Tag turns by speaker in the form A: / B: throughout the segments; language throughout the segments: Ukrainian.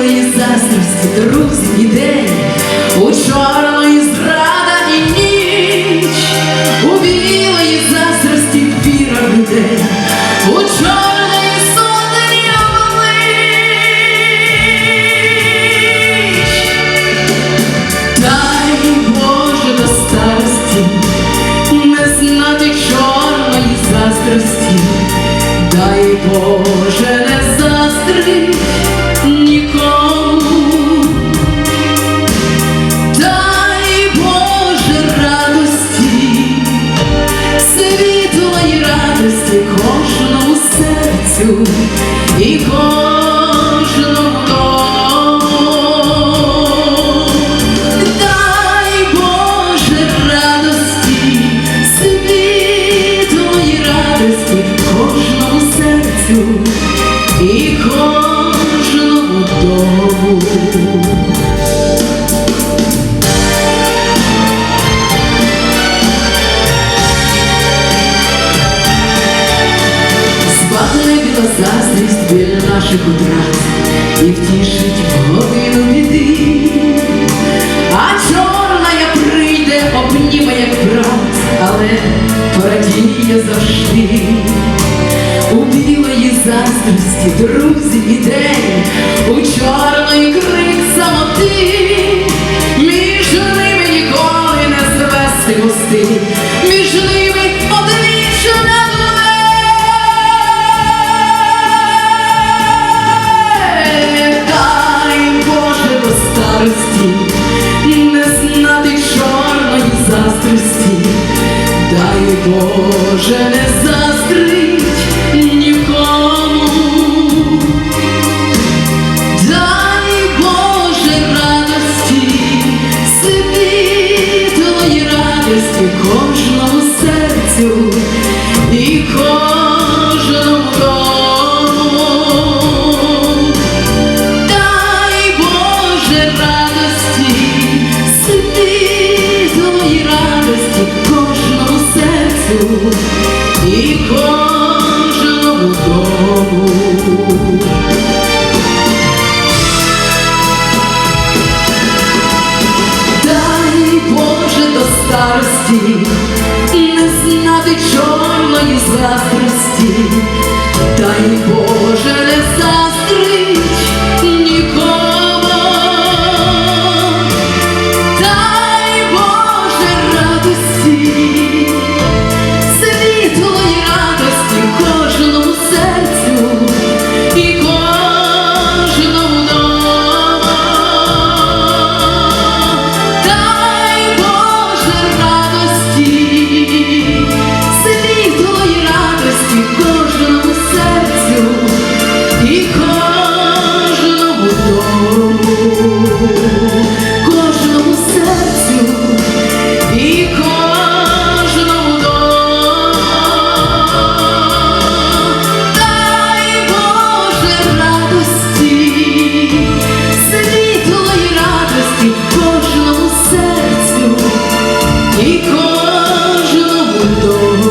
A: чорної заздрості, друзів, ідей, у чорної зрада і ніч, у білої заздрості віра в людей, у чорної сотень облич. Дай Боже до старості, не знати чорної заздрості, дай Боже не заздрить. І кожному Збагне заздрість біля наших утрат і втішить в годину біди. А чорна прийде, обніме, як брат, але порадіє завжди. У білої заздрості, друзі, і день, у Боже не заздрить нікому. Дай Боже радості, світлої радості кожному серцю і кожному і кожному дому. Дай Боже до старості не знати чорної заздрості,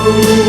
A: luz.